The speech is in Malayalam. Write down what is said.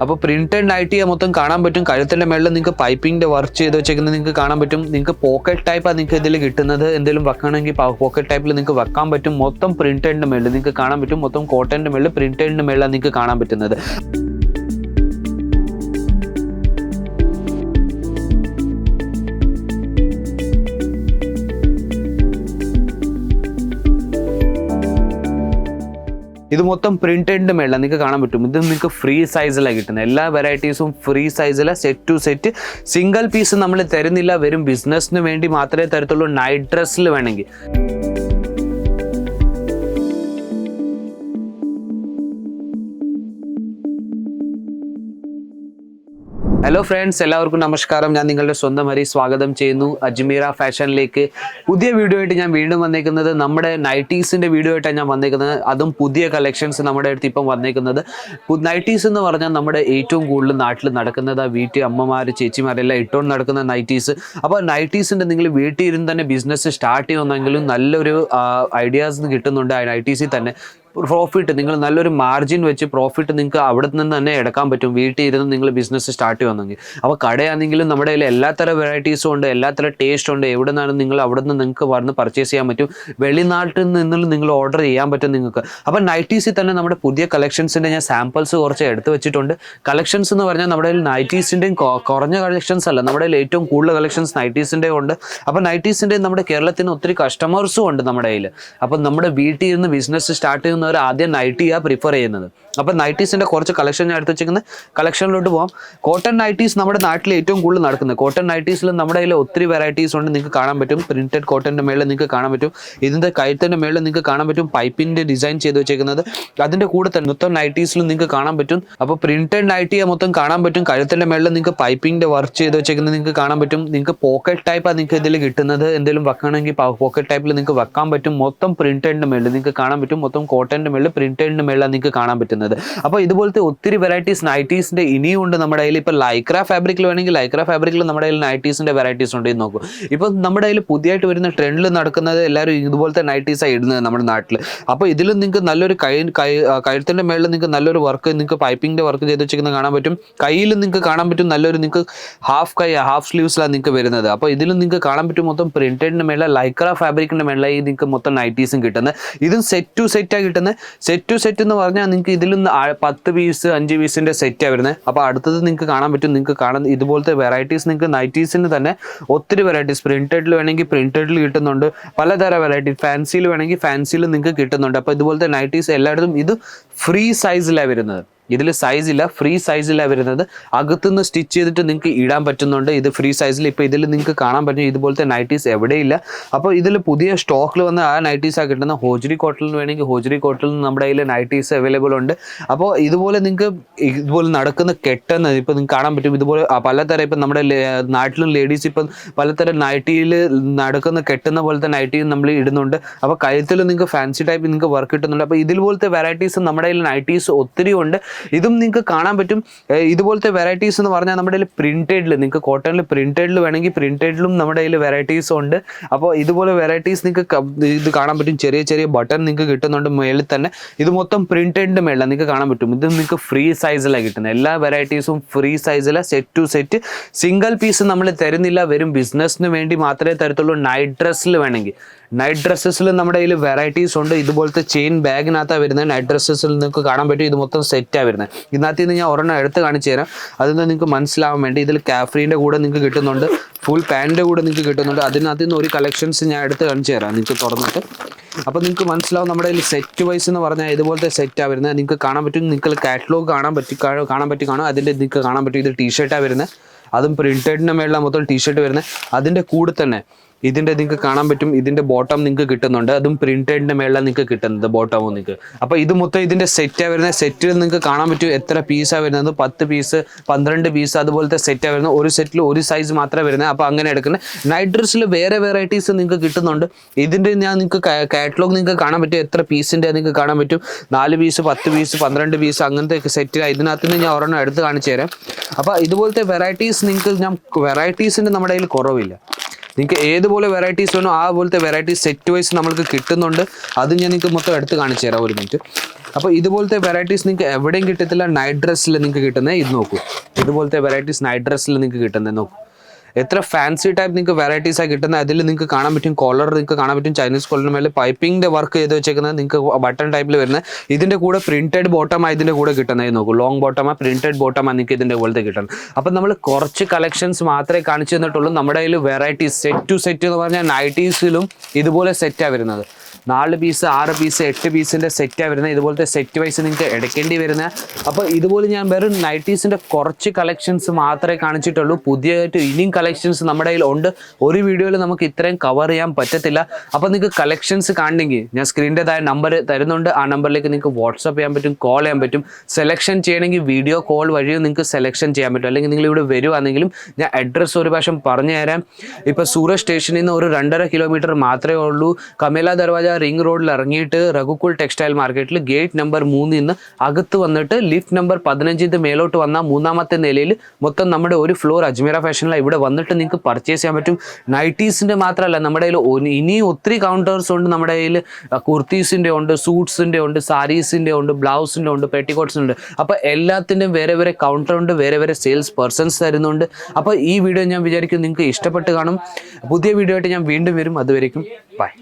അപ്പോൾ പ്രിന്റഡ് നൈറ്റി മൊത്തം കാണാൻ പറ്റും. കഴുത്തിന്റെ മേളിൽ നിങ്ങൾക്ക് പൈപ്പിന്റെ വർക്ക് ചെയ്ത് വെച്ചേക്കുന്നത് നിങ്ങൾക്ക് കാണാൻ പറ്റും. നിങ്ങൾക്ക് പോക്കറ്റ് ടൈപ്പാണ് നിങ്ങൾക്ക് ഇതിൽ കിട്ടുന്നത്. എന്തെങ്കിലും വെക്കണമെങ്കിൽ പോക്കറ്റ് ടൈപ്പിൽ നിങ്ങൾക്ക് വെക്കാൻ പറ്റും. മൊത്തം പ്രിന്റഡിന്റെ മേളിൽ നിങ്ങൾക്ക് കാണാൻ പറ്റും. മൊത്തം കോട്ടന്റെ മേളിൽ പ്രിന്റഡിന്റെ മേളിലാണ് നിങ്ങൾക്ക് കാണാൻ പറ്റുന്നത്. ഇത് മൊത്തം പ്രിന്റഡിന്റെ മേളിലാണ് നിങ്ങൾക്ക് കാണാൻ പറ്റും. ഇത് നിങ്ങൾക്ക് ഫ്രീ സൈസിലാണ് കിട്ടുന്നത് എല്ലാ വെറൈറ്റീസും ഫ്രീ സൈസിലാണ് set to set single piece നമ്മൾ തരുന്നില്ല വെറും ബിസിനസ്സിന് വേണ്ടി മാത്രമേ തരത്തുള്ളൂ. നൈറ്റ് ഡ്രസ്സിൽ വേണമെങ്കിൽ ഹലോ ഫ്രണ്ട്സ് എല്ലാവർക്കും നമസ്കാരം. ഞാൻ നിങ്ങളുടെ സ്വന്തം ഹരി സ്വാഗതം ചെയ്യുന്നു. അജ്മീറ ഫാഷനിലേക്ക് പുതിയ വീഡിയോ ആയിട്ട് ഞാൻ വീണ്ടും വന്നേക്കുന്നത് നമ്മുടെ നൈറ്റീസിന്റെ വീഡിയോ ആയിട്ടാണ് ഞാൻ വന്നേക്കുന്നത്. അതും പുതിയ കളക്ഷൻസ് നമ്മുടെ അടുത്ത് ഇപ്പം വന്നേക്കുന്നത്. നൈറ്റീസ് എന്ന് പറഞ്ഞാൽ നമ്മുടെ ഏറ്റവും കൂടുതൽ നാട്ടിൽ നടക്കുന്നത് വീട്ടിൽ അമ്മമാർ ചേച്ചിമാരെല്ലാം ഇട്ടുകൊണ്ട് നടക്കുന്ന നൈറ്റീസ് അപ്പോൾ നൈറ്റീസിന്റെ നിങ്ങൾ വീട്ടിൽ ഇരുന്ന് തന്നെ ബിസിനസ് സ്റ്റാർട്ട് ചെയ്യുന്നെങ്കിലും നല്ലൊരു ഐഡിയാസ് കിട്ടുന്നുണ്ട് ആ നൈറ്റീസിൽ തന്നെ. പ്രോഫിറ്റ് നിങ്ങൾ നല്ലൊരു മാർജിൻ വെച്ച് പ്രോഫിറ്റ് നിങ്ങൾക്ക് അവിടെ നിന്ന് തന്നെ എടുക്കാൻ പറ്റും. വീട്ടിൽ ഇരുന്ന് നിങ്ങൾ ബിസിനസ് സ്റ്റാർട്ട് ചെയ്യുന്നെങ്കിൽ അപ്പോൾ കടയാണെങ്കിലും നമ്മുടെ കയ്യിൽ എല്ലാത്തരം വെറൈറ്റീസും ഉണ്ട് എല്ലാത്തരം ടേസ്റ്റ് ഉണ്ട്. എവിടെ നിന്നാണ് നിങ്ങൾ അവിടെ നിന്ന് നിങ്ങൾക്ക് വന്ന് പർച്ചേസ് ചെയ്യാൻ പറ്റും? വെളിനാട്ടിൽ നിന്നും നിങ്ങൾ ഓർഡർ ചെയ്യാൻ പറ്റും നിങ്ങൾക്ക്. അപ്പോൾ നൈറ്റീസിൽ തന്നെ നമ്മുടെ പുതിയ കളക്ഷൻസിന്റെ ഞാൻ സാമ്പിൾസ് കുറച്ച് എടുത്തു വെച്ചിട്ടുണ്ട്. കളക്ഷൻസ് എന്ന് പറഞ്ഞാൽ നമ്മുടെ കയ്യിൽ നൈറ്റീസിന്റെയും കുറഞ്ഞ കളക്ഷൻസ് അല്ല നമ്മുടെ കയ്യിൽ ഏറ്റവും കൂടുതൽ കളക്ഷൻസ് നൈറ്റീസിന്റെ ഉണ്ട്. അപ്പോൾ നൈറ്റീസിന്റെ നമ്മുടെ കേരളത്തിന് ഒത്തിരി കസ്റ്റമേഴ്സും ഉണ്ട് നമ്മുടെ കയ്യിൽ അപ്പോൾ നമ്മുടെ വീട്ടിൽ ഇരുന്ന് ബിസിനസ് സ്റ്റാർട്ട് ചെയ്യുന്നവർ ആദ്യം നൈറ്റിയാണ് പ്രിഫർ ചെയ്യുന്നത്. അപ്പോൾ നൈറ്റീസിന്റെ കുറച്ച് കളക്ഷൻ ഞാൻ എടുത്ത് വെച്ചിരിക്കുന്നത് കളക്ഷനിലോട്ട് പോകാം കോട്ടൺ നൈറ്റീസ് നമ്മുടെ നാട്ടിൽ ഏറ്റവും കൂടുതൽ നടക്കുന്നത്. കോട്ടൺ നൈറ്റീസിൽ നമ്മുടെ കയ്യിൽ ഒത്തിരി വെറൈറ്റീസ് ഉണ്ട്. നിങ്ങൾക്ക് കാണാൻ പറ്റും. പ്രിന്റഡ് കോട്ടന്റെ മേളിൽ നിങ്ങൾക്ക് കാണാൻ പറ്റും. ഇതിന്റെ കഴുത്തിന്റെ മേളിൽ നിങ്ങൾക്ക് കാണാൻ പറ്റും. പൈപ്പിന്റെ ഡിസൈൻ ചെയ്ത് വെച്ചേക്കുന്നത്. അതിന്റെ കൂടെ തന്നെ മൊത്തം നൈറ്റീസിലും നിങ്ങൾക്ക് കാണാൻ പറ്റും. അപ്പോൾ പ്രിന്റഡ് നൈറ്റിയെ മൊത്തം കാണാൻ പറ്റും. കഴുത്തിന്റെ മേളിൽ നിങ്ങൾക്ക് പൈപ്പിന്റെ വർക്ക് ചെയ്ത് വെച്ചേക്കുന്നത് നിങ്ങൾക്ക് കാണാൻ പറ്റും. നിങ്ങൾക്ക് പോക്കറ്റ് ടൈപ്പാണ് നിങ്ങൾക്ക് ഇതിൽ കിട്ടുന്നത്. എന്തെങ്കിലും വെക്കണമെങ്കിൽ പോക്കറ്റ് ടൈപ്പിൽ നിങ്ങൾക്ക് വെക്കാൻ പറ്റും. മൊത്തം പ്രിന്റഡിന്റെ മേളിൽ നിങ്ങൾക്ക് കാണാൻ പറ്റും. മൊത്തം കോട്ടന്റെ മേളിൽ പ്രിന്റഡിന്റെ മേളിലാണ് നിങ്ങൾക്ക് കാണാൻ പറ്റുന്നത്. അപ്പോൾ ഇതുപോലത്തെ ഒത്തിരി വെറൈറ്റീസ് നൈറ്റീസിന്റെ ഇനിയും ഉണ്ട് നമ്മുടെ കയ്യിൽ. ഇപ്പോൾ ലൈക്ര ഫാബ്രിക്കിൽ വേണമെങ്കിൽ ലൈക്ര ഫാബ്രിക്കിൽ നമ്മുടെ കയ്യിൽ നൈറ്റീസിന്റെ വെറൈറ്റീസ് ഉണ്ട് എന്ന് നോക്കൂ. ഇപ്പോൾ നമ്മുടെ കയ്യിൽ പുതിയതായിട്ട് വരുന്ന ട്രെൻഡിൽ നടക്കുന്നത് എല്ലാവരും ഇതുപോലത്തെ നൈറ്റീസാണ് ഇടുന്നത് നമ്മുടെ നാട്ടിൽ അപ്പോൾ ഇതിലും നിങ്ങൾക്ക് നല്ലൊരു കൈ കൈ കഴുത്തിന്റെ മേളിൽ നിങ്ങൾക്ക് നല്ലൊരു വർക്ക് നിങ്ങൾക്ക് പൈപ്പിങ്ങിന്റെ വർക്ക് ചെയ്ത് വെച്ചിരിക്കുന്നത് കാണാൻ പറ്റും. കയ്യിൽ നിങ്ങൾക്ക് കാണാൻ പറ്റും നല്ലൊരു നിങ്ങൾക്ക് ഹാഫ് കൈ ഹാഫ് സ്ലീവ്സിലാണ് നിങ്ങൾക്ക് വരുന്നത്. അപ്പോൾ ഇതിലും നിങ്ങൾക്ക് കാണാൻ പറ്റും മൊത്തം പ്രിന്റഡിന്റെ മേളിൽ ലൈക്ര ഫാബ്രിക്കിന്റെ മേളിലായി നിങ്ങൾക്ക് മൊത്തം നൈറ്റീസും കിട്ടുന്നത്. ഇതും സെറ്റ് ടു സെറ്റാണ് കിട്ടുന്നത് സെറ്റ് ടു സെറ്റ് എന്ന് പറഞ്ഞാൽ നിങ്ങൾക്ക് ഇതിൽ നിന്ന് പത്ത് പീസ് അഞ്ച് പീസിന്റെ സെറ്റാണ് വരുന്നത് അപ്പോൾ അടുത്തത് നിങ്ങൾക്ക് കാണാൻ പറ്റും. നിങ്ങൾക്ക് കാണാൻ ഇതുപോലത്തെ വെറൈറ്റീസ് നിങ്ങൾക്ക് നൈറ്റീസിന് തന്നെ ഒത്തിരി വെറൈറ്റീസ് പ്രിന്റഡിൽ വേണമെങ്കിൽ പ്രിന്റഡിൽ കിട്ടുന്നുണ്ട്. പലതരം വെറൈറ്റി ഫാൻസിയിൽ വേണമെങ്കിൽ ഫാൻസിയിൽ നിങ്ങൾക്ക് കിട്ടുന്നുണ്ട്. അപ്പോൾ ഇതുപോലത്തെ നൈറ്റീസ് എല്ലായിടത്തും ഇത് ഫ്രീ സൈസിലാണ് വരുന്നത്. ഇതിൽ സൈസ് ഇല്ല ഫ്രീ സൈസിലാണ് വരുന്നത്. അകത്തുനിന്ന് സ്റ്റിച്ച് ചെയ്തിട്ട് നിങ്ങൾക്ക് ഇടാൻ പറ്റുന്നുണ്ട്. ഇത് ഫ്രീ സൈസിൽ ഇപ്പോൾ ഇതിൽ നിങ്ങൾക്ക് കാണാൻ പറ്റും. ഇതുപോലത്തെ നൈറ്റീസ് എവിടെയില്ല. അപ്പോൾ ഇതിൽ പുതിയ സ്റ്റോക്കിൽ വന്ന ആ നൈറ്റീസാണ് കിട്ടുന്ന ഹോജറി കോട്ടണിൽ വേണമെങ്കിൽ ഹോജറി കോട്ടണിൽ നമ്മുടെ കയ്യിൽ നൈറ്റീസ് അവൈലബിൾ ഉണ്ട്. അപ്പോൾ ഇതുപോലെ നിങ്ങൾക്ക് ഇതുപോലെ നടക്കുന്ന കെട്ടെന്ന് ഇപ്പോൾ നിങ്ങൾക്ക് കാണാൻ പറ്റും. ഇതുപോലെ പലതരം ഇപ്പം നമ്മുടെ നാട്ടിലും ലേഡീസ് ഇപ്പം പലതരം നൈറ്റിയിൽ നടക്കുന്ന കെട്ടുന്ന പോലത്തെ നൈറ്റി നമ്മൾ ഇടുന്നുണ്ട്. അപ്പോൾ കഴുത്തിൽ നിങ്ങൾക്ക് ഫാൻസി ടൈപ്പ് നിങ്ങൾക്ക് വർക്ക് കിട്ടുന്നുണ്ട്. അപ്പോൾ ഇതുപോലത്തെ വെറൈറ്റീസ് നമ്മുടെ കയ്യിൽ നൈറ്റീസ് ഒത്തിരി ഉണ്ട്. ഇതും നിങ്ങൾക്ക് കാണാൻ പറ്റും. ഇതുപോലത്തെ വെറൈറ്റീസ് എന്ന് പറഞ്ഞാൽ നമ്മുടെ കയ്യിൽ പ്രിന്റഡിൽ നിങ്ങൾക്ക് കോട്ടണിൽ പ്രിന്റഡിൽ വേണമെങ്കിൽ പ്രിന്റഡിലും നമ്മുടെ കയ്യിൽ വെറൈറ്റീസ് ഉണ്ട്. അപ്പോൾ ഇതുപോലെ വെറൈറ്റീസ് നിങ്ങൾക്ക് ഇത് കാണാൻ പറ്റും. ചെറിയ ചെറിയ ബട്ടൺ നിങ്ങൾക്ക് കിട്ടുന്നുണ്ട് മേളിൽ തന്നെ. ഇത് മൊത്തം പ്രിന്റഡിന്റെ മേളിലാണ് നിങ്ങൾക്ക് കാണാൻ പറ്റും. ഇത് നിങ്ങൾക്ക് ഫ്രീ സൈസിലാണ് കിട്ടുന്നത്. എല്ലാ വെറൈറ്റീസും ഫ്രീ സൈസിലാണ് set to set single piece നമ്മൾ തരുന്നില്ല. വെറും ബിസിനസ്സിന് വേണ്ടി മാത്രമേ തരത്തുള്ളൂ. നൈറ്റ് ഡ്രസ്സിൽ വേണമെങ്കിൽ. നൈറ്റ് ഡ്രസ്സസിൽ നമ്മുടെ കയ്യിൽ വെറൈറ്റീസ് ഉണ്ട്. ഇതുപോലത്തെ ചെയിൻ ബാഗിനകത്താണ് വരുന്നത്. നൈറ്റ് ഡ്രസ്സസിൽ നിങ്ങൾക്ക് കാണാൻ പറ്റും. ഇത് മൊത്തം സെറ്റാണ് വരുന്നത്. ഇതിനകത്ത് നിന്ന് ഞാൻ ഒരെണ്ണം എടുത്ത് കാണിച്ചു തരാം. അതിൽ നിന്ന് നിങ്ങൾക്ക് മനസ്സിലാവാൻ വേണ്ടി ഇതിൽ കാഫ്രീന്റെ കൂടെ നിങ്ങൾക്ക് കിട്ടുന്നുണ്ട്. ഫുൾ പാന്റിന്റെ കൂടെ നിങ്ങൾക്ക് കിട്ടുന്നുണ്ട്. അതിനകത്ത് നിന്ന് ഒരു കളക്ഷൻസ് ഞാൻ എടുത്ത് കാണിച്ചു തരാം. നിങ്ങൾക്ക് തുറന്നിട്ട്. അപ്പോൾ നിങ്ങൾക്ക് മനസ്സിലാവും നമ്മുടെ കയ്യിൽ സെറ്റ് വൈസ് എന്ന് പറഞ്ഞാൽ ഇതുപോലത്തെ സെറ്റാണ് വരുന്നത്. നിങ്ങൾക്ക് കാണാൻ പറ്റും. നിങ്ങൾക്ക് കാറ്റലോഗ് കാണാൻ പറ്റി കാണാൻ പറ്റി കാണും. അതിന്റെ നിങ്ങൾക്ക് കാണാൻ പറ്റും. ഇത് ടീഷർട്ടാണ് വരുന്നത്. അതും പ്രിന്റഡിന്റെ മേളിലാണ് മൊത്തം ടീഷർട്ട് വരുന്നത്. അതിന്റെ കൂടെ തന്നെ ഇതിന്റെ നിങ്ങൾക്ക് കാണാൻ പറ്റും ഇതിന്റെ ബോട്ടം നിങ്ങൾക്ക് കിട്ടുന്നുണ്ട്. അതും പ്രിന്റഡിന്റെ മേളിലാണ് നിങ്ങൾക്ക് കിട്ടുന്നത് ബോട്ടമോ നിങ്ങൾക്ക്. അപ്പോൾ ഇത് മൊത്തം ഇതിന്റെ സെറ്റാണ് വരുന്നത്. സെറ്റിൽ നിങ്ങൾക്ക് കാണാൻ പറ്റും എത്ര പീസാണ് വരുന്നത്. പത്ത് പീസ് പന്ത്രണ്ട് പീസ് അതുപോലത്തെ സെറ്റാണ് വരുന്നത്. ഒരു സെറ്റിൽ ഒരു സൈസ് മാത്രമേ വരുന്നത്. അപ്പോൾ അങ്ങനെ എടുക്കുന്നത്. നൈറ്റ് ഡ്രസ്സിൽ വേറെ വെറൈറ്റീസ് നിങ്ങൾക്ക് കിട്ടുന്നുണ്ട്. ഇതിന്റെ ഞാൻ നിങ്ങൾക്ക് കാറ്റലോഗ് നിങ്ങൾക്ക് കാണാൻ പറ്റും. എത്ര പീസിന്റെ നിങ്ങൾക്ക് കാണാൻ പറ്റും. നാല് പീസ് പത്ത് പീസ് പന്ത്രണ്ട് പീസ് അങ്ങനത്തെ സെറ്റ് ഇതിനകത്ത് നിന്ന് ഞാൻ ഒരെണ്ണം എടുത്ത് കാണിച്ചു തരാം. അപ്പോൾ ഇതുപോലത്തെ വെറൈറ്റീസ് നിങ്ങൾക്ക് ഞാൻ വെറൈറ്റീസിന്റെ നമ്മുടെ കയ്യിൽ കുറവില്ല. നിങ്ങൾക്ക് ഏതുപോലെ വെറൈറ്റീസ് വേണോ ആ പോലത്തെ വെറൈറ്റീസ് സെറ്റ് വൈസ് നമ്മൾക്ക് കിട്ടുന്നുണ്ട്. അത് ഞാൻ നിങ്ങൾക്ക് മൊത്തം എടുത്ത് കാണിച്ചു തരാം ഒരു മിനിറ്റ് അപ്പോൾ ഇതുപോലത്തെ വെറൈറ്റീസ് നിങ്ങൾക്ക് എവിടെയും കിട്ടത്തില്ല. നൈറ്റ് ഡ്രസ്സിൽ നിങ്ങൾക്ക് കിട്ടുന്നത് ഇത് നോക്കൂ. ഇതുപോലത്തെ വെറൈറ്റീസ് നൈറ്റ് ഡ്രസ്സിൽ നിങ്ങൾക്ക് കിട്ടുന്നത് നോക്കൂ. എത്ര ഫാൻസി ടൈപ്പ് നിങ്ങൾക്ക് വെറൈറ്റീസ് ആയി കിട്ടുന്ന അതിൽ നിങ്ങൾക്ക് കാണാൻ പറ്റും കോളർ നിങ്ങൾക്ക് കാണാൻ പറ്റും ചൈനീസ് കോളറിന് മേലെ പൈപ്പിംഗിന്റെ വർക്ക് ചെയ്ത് വെച്ചേക്കുന്നത് നിങ്ങൾക്ക് ബട്ടൺ ടൈപ്പിൽ വരുന്ന ഇതിന്റെ കൂടെ പ്രിന്റഡ് ബോട്ടം ഇതിന്റെ കൂടെ കിട്ടുന്നതായി നോക്കൂ ലോങ് ബോട്ടം പ്രിന്റഡ് ബോട്ടം നിങ്ങൾക്ക് ഇതിന്റെ പോലത്തെ കിട്ടണം. അപ്പം നമ്മൾ കുറച്ച് കളക്ഷൻസ് മാത്രമേ കാണിച്ചു തന്നിട്ടുള്ളൂ. നമ്മുടെ കയ്യിൽ വെറൈറ്റീസ് സെറ്റ് ടു സെറ്റ് എന്ന് പറഞ്ഞാൽ നൈറ്റീസിലും ഇതുപോലെ സെറ്റാണ് വരുന്നത്. നാല് പീസ് ആറ് പീസ് എട്ട് പീസിന്റെ സെറ്റാണ് വരുന്നത്. ഇതുപോലത്തെ സെറ്റ് വൈസ് നിങ്ങൾക്ക് എടുക്കേണ്ടി വരുന്നത്. അപ്പോൾ ഇതുപോലെ ഞാൻ വെറും നൈറ്റീസിന്റെ കുറച്ച് കളക്ഷൻസ് മാത്രമേ കാണിച്ചിട്ടുള്ളൂ. പുതിയതായിട്ട് ഇനിയും കളക്ഷൻസ് നമ്മുടെ കയ്യിൽ ഉണ്ട്. ഒരു വീഡിയോയിൽ നമുക്ക് ഇത്രയും കവർ ചെയ്യാൻ പറ്റത്തില്ല. അപ്പോൾ നിങ്ങൾക്ക് കളക്ഷൻസ് കാണണമെങ്കിൽ ഞാൻ സ്ക്രീനിന്റെതായ നമ്പർ തരുന്നുണ്ട്. ആ നമ്പറിലേക്ക് നിങ്ങൾക്ക് വാട്സപ്പ് ചെയ്യാൻ പറ്റും കോൾ ചെയ്യാൻ പറ്റും. സെലക്ഷൻ ചെയ്യണമെങ്കിൽ വീഡിയോ കോൾ വഴിയോ നിങ്ങൾക്ക് സെലക്ഷൻ ചെയ്യാൻ പറ്റും. അല്ലെങ്കിൽ നിങ്ങൾ ഇവിടെ വരുവാണെങ്കിലും ഞാൻ അഡ്രസ്സ് ഒരു പ്രാവശ്യം പറഞ്ഞു തരാം ഇപ്പോൾ സൂറത്ത് സ്റ്റേഷനിൽ നിന്ന് ഒരു രണ്ടര കിലോമീറ്റർ മാത്രമേ ഉള്ളൂ. കമേല ദർവാജ റിംഗ് റോഡിൽ ഇറങ്ങിയിട്ട് രഘുക്കുൾ ടെക്സ്റ്റൈൽ മാർക്കറ്റിൽ ഗേറ്റ് നമ്പർ മൂന്നിൽ നിന്ന് അകത്ത് വന്നിട്ട് ലിഫ്റ്റ് നമ്പർ പതിനഞ്ചിന്റെ മേലോട്ട് വന്ന മൂന്നാമത്തെ നിലയിൽ മൊത്തം നമ്മുടെ ഒരു ഫ്ലോർ അജ്മീറ ഫാഷനിലാണ് ഇവിടെ വന്നിട്ട് നിങ്ങൾക്ക് പർച്ചേസ് ചെയ്യാൻ പറ്റും. നൈറ്റീസിന്റെ മാത്രമല്ല നമ്മുടെ കയ്യിൽ ഇനിയും ഒത്തിരി കൗണ്ടേഴ്സ് ഉണ്ട് നമ്മുടെ കയ്യിൽ. കുർത്തീസിന്റെ ഉണ്ട് സൂട്ട്സിന്റെ ഉണ്ട് സാരീസിന്റെ ഉണ്ട് ബ്ലൗസിന്റെ ഉണ്ട് പെട്ടിക്കോട്ട്സിന്റെ ഉണ്ട്. അപ്പോൾ എല്ലാത്തിന്റെയും വേറെ വേറെ കൗണ്ടർ ഉണ്ട് വേറെ വേറെ സെയിൽസ് പേഴ്സൺസ് തരുന്നുണ്ട്. അപ്പോൾ ഈ വീഡിയോ ഞാൻ വിചാരിക്കും നിങ്ങൾക്ക് ഇഷ്ടപ്പെട്ട് കാണും. പുതിയ വീഡിയോ ആയിട്ട് ഞാൻ വീണ്ടും വരും. അതുവരെയും ബൈ